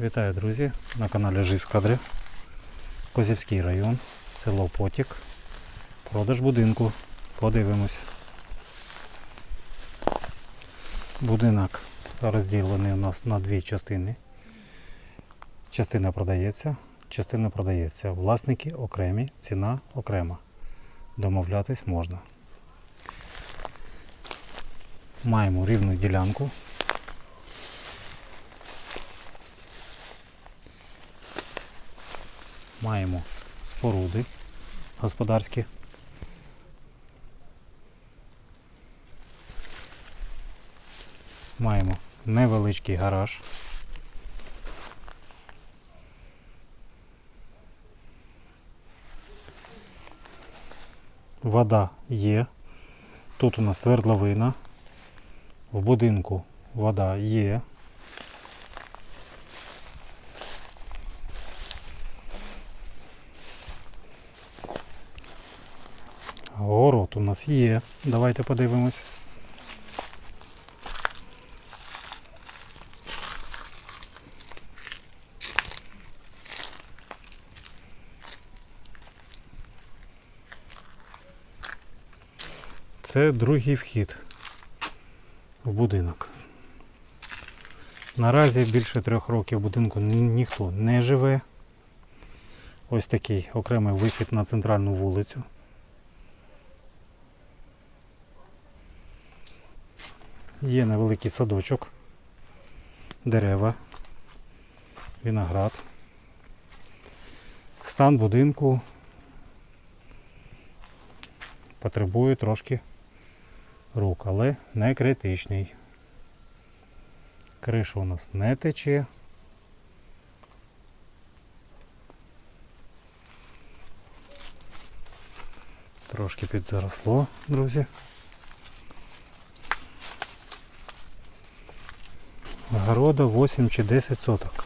Вітаю, друзі! На каналі кадрі. Козівський район, село Потік. Продаж будинку. Подивимось. Будинок розділений у нас на дві частини. Частина продається, частина продається. Власники окремі, ціна окрема. Домовлятись можна. Маємо рівну ділянку. Маємо споруди господарські. Маємо невеличкий гараж. Вода є. Тут у нас свердловина. В будинку вода є. Город у нас є. Давайте подивимось. Це другий вхід в будинок. Наразі більше трьох років в будинку ніхто не живе. Ось такий окремий вихід на центральну вулицю. Є невеликий садочок, дерева, виноград. Стан будинку потребує трошки рук, але не критичний. Криша у нас не тече. Трошки підзаросло, друзі. Города 8 чи 10 соток.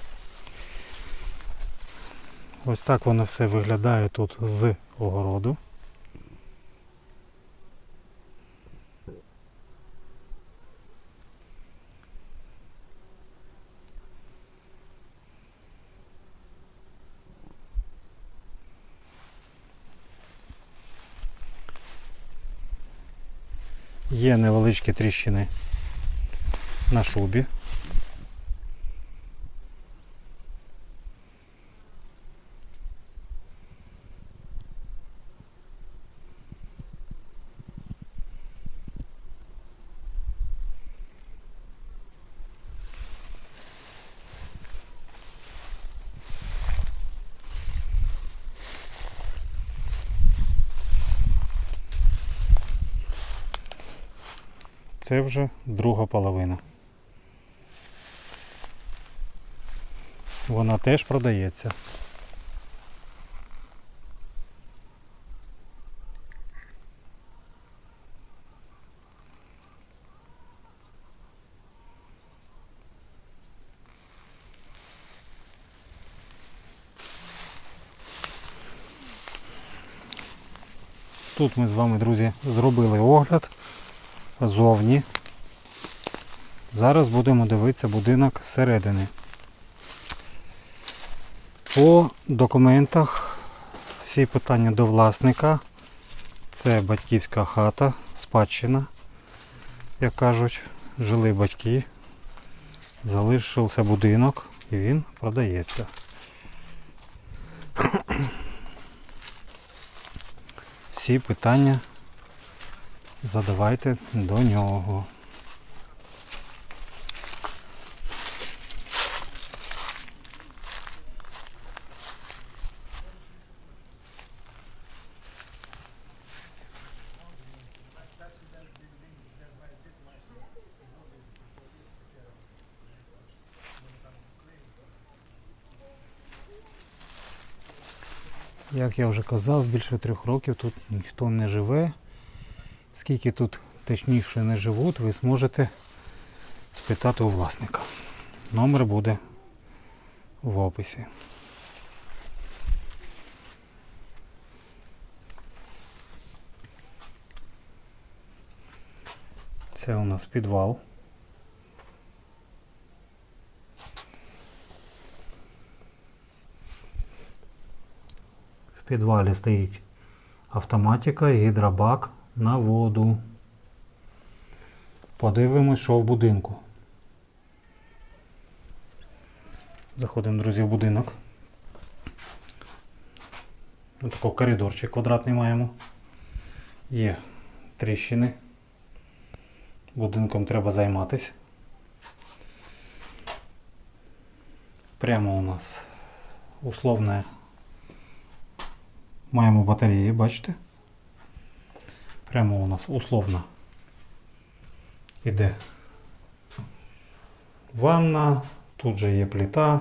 Ось так воно все виглядає тут з огороду. Є невеличкі тріщини на шубі. Це вже друга половина. Вона теж продається. Тут ми з вами, друзі, зробили огляд зовні. Зараз будемо дивитися будинок зсередини. По документах всі питання до власника. Це батьківська хата, спадщина, як кажуть, жили батьки, залишився будинок і він продається. Всі питання задавайте до нього. Як я вже казав, більше трьох років тут ніхто не живе скільки тут точніше не живуть, ви зможете спитати у власника. Номер буде в описі. Це у нас підвал. В підвалі стоїть автоматика, гідробак, на воду. Подивимось, що в будинку. Заходимо, друзі, в будинок. Ось такий коридорчик квадратний маємо. Є тріщини. Будинком треба займатися. Прямо у нас условне маємо батареї, бачите? Прямо у нас условно іде ванна, тут же є плита.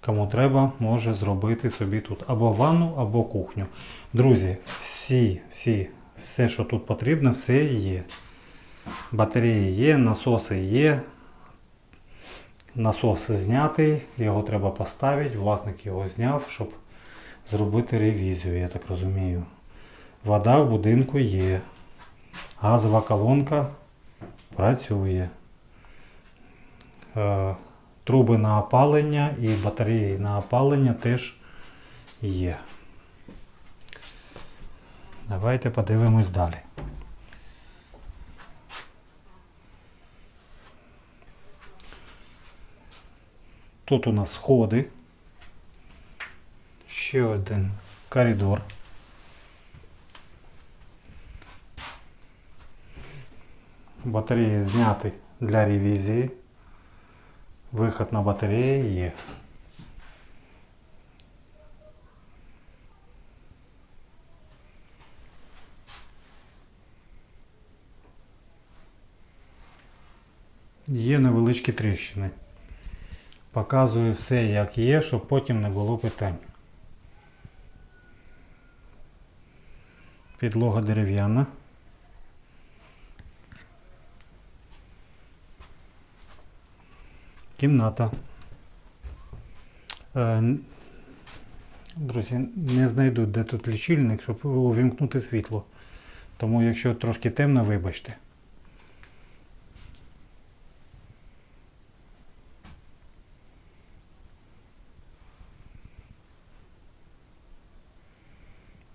Кому треба, може зробити собі тут або ванну, або кухню. Друзі, всі, всі, все, що тут потрібно, все є. Батареї є, насоси є. Насос знятий, його треба поставити. Власник його зняв, щоб зробити ревізію, я так розумію. Вода в будинку є. Газова колонка працює. Е, Труби на опалення і батареї на опалення теж є. Давайте подивимось далі. Тут у нас сходи. Ще один коридор. Батареї зняті для ревізії. Виход на батареї є. Є невеличкі тріщини. Показую все як є, щоб потім не було питань. Підлога дерев'яна. Кімната. Е, Друзі, не знайду, де тут лічильник, щоб увімкнути світло. Тому якщо трошки темно, вибачте.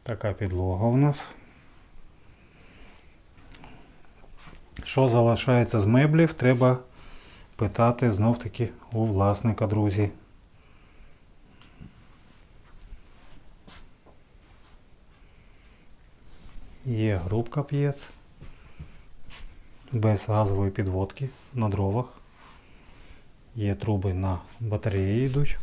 Така підлога у нас. Що залишається з меблів, треба питати знов таки у власника, друзі. Є грубка п'єц без газової підводки на дровах. Є труби на батареї йдуть.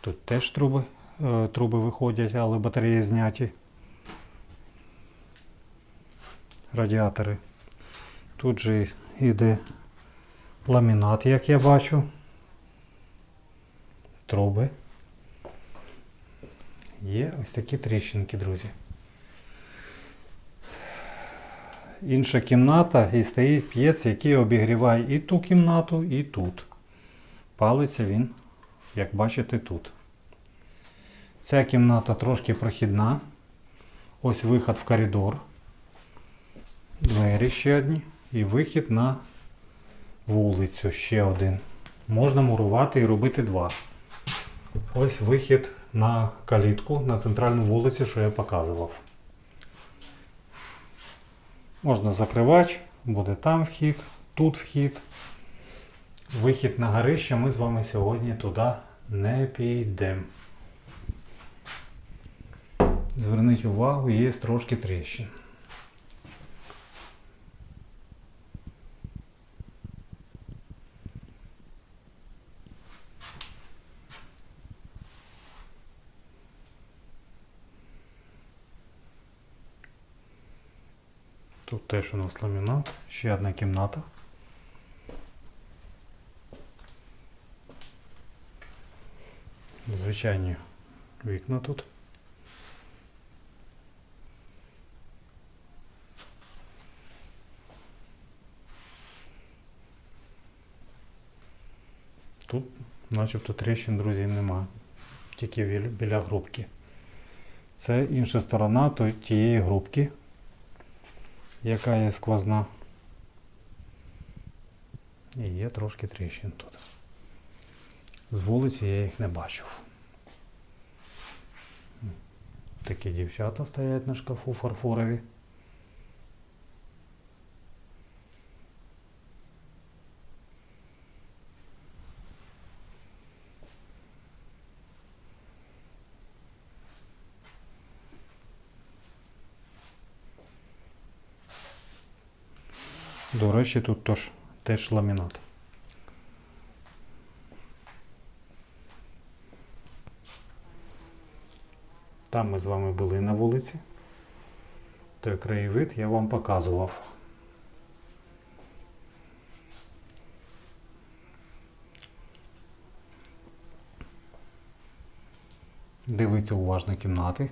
Тут теж труби, е, труби виходять, але батареї зняті. Радіатори. Тут же йде ламінат, як я бачу. Труби. Є ось такі тріщинки, друзі. Інша кімната і стоїть п'єць, який обігріває і ту кімнату, і тут. Палиться він, як бачите, тут. Ця кімната трошки прохідна. Ось виход в коридор. Двері ще одні. І вихід на вулицю ще один. Можна мурувати і робити два. Ось вихід на калітку на центральну вулицю, що я показував. Можна закривати, буде там вхід, тут вхід. Вихід на горище ми з вами сьогодні туди не підемо. Зверніть увагу, є трошки тріщин. Тут теж у нас ламінат, ще одна кімната. Звичайні вікна тут. Тут начебто тріщин, друзі, нема. Тільки біля- грубки. Це інша сторона тієї грубки яка є сквозна. І є трошки тріщин тут. З вулиці я їх не бачив. Такі дівчата стоять на шкафу фарфорові. Речі, тут тож, теж ламінат. Там ми з вами були на вулиці. Той краєвид я вам показував. Дивіться уважно кімнати.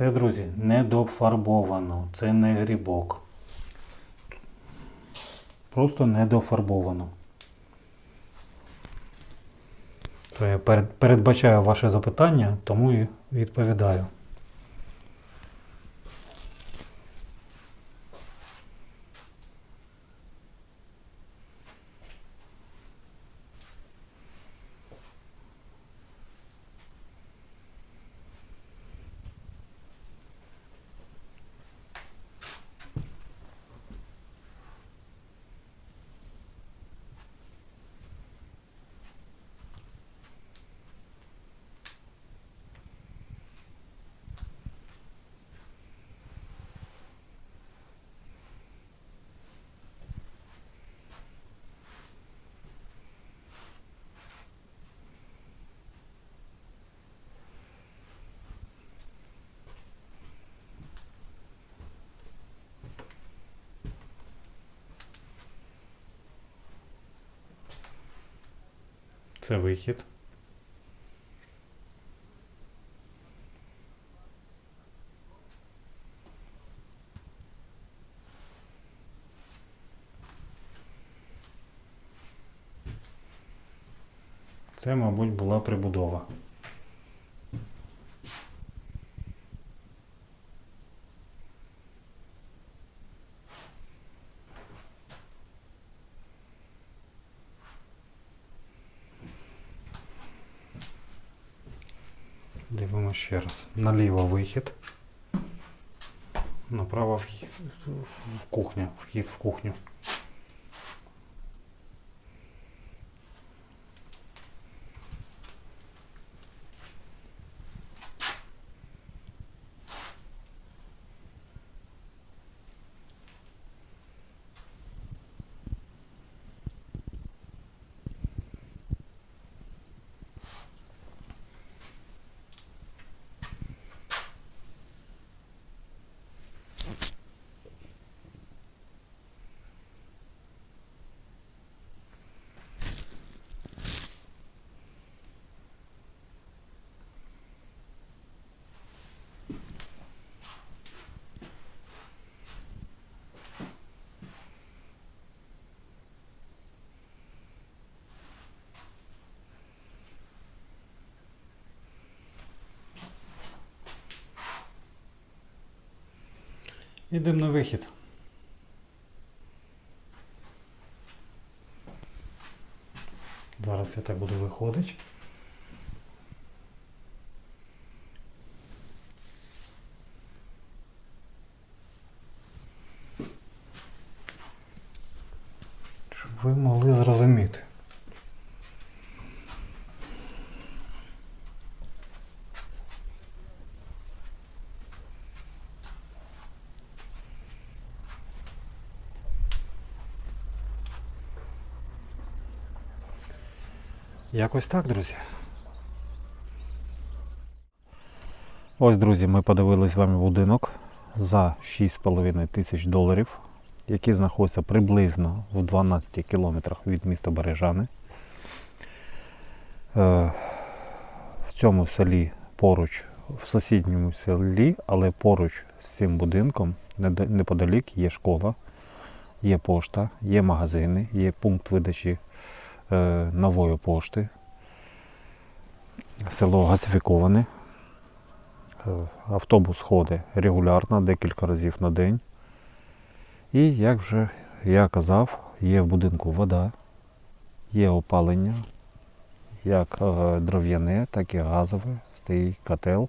Це, друзі, не дофарбовано. Це не грібок. Просто не дофарбовано. То я перед- передбачаю ваше запитання, тому і відповідаю. Це вихід. Це, мабуть, була прибудова. Наліво вихід. Направо в кухню. Вхід в кухню. Ідемо на вихід. Зараз я так буду виходити. Щоб ви могли зрозуміти. Якось так, друзі. Ось, друзі, ми подивились з вами будинок за 6,5 тисяч доларів, який знаходиться приблизно в 12 кілометрах від міста Бережани. Е, В цьому селі поруч, в сусідньому селі, але поруч з цим будинком, неподалік є школа, є пошта, є магазини, є пункт видачі нової пошти. Село газифіковане. Е, Автобус ходить регулярно, декілька разів на день. І, як вже я казав, є в будинку вода, є опалення, як е, дров'яне, так і газове, стоїть котел.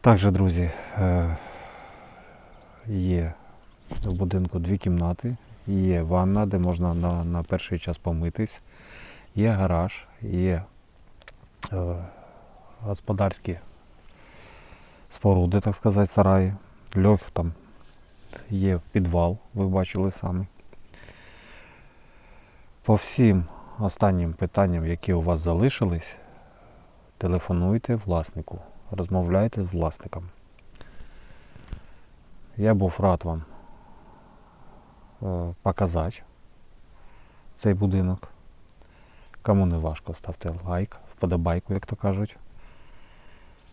Також, друзі, е, є в будинку дві кімнати, є ванна, де можна на, на перший час помитись, є гараж, є е, господарські споруди, так сказати, сараї. Льох там є підвал, ви бачили самі. По всім останнім питанням, які у вас залишились, телефонуйте власнику, розмовляйте з власником. Я був рад вам показати цей будинок. Кому не важко, ставте лайк, вподобайку, як то кажуть.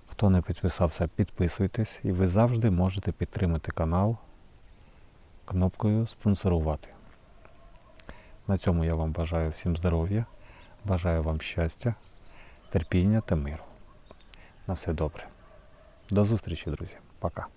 Хто не підписався, підписуйтесь і ви завжди можете підтримати канал кнопкою спонсорувати. На цьому я вам бажаю всім здоров'я, бажаю вам щастя, терпіння та миру. На все добре. До зустрічі, друзі. Пока.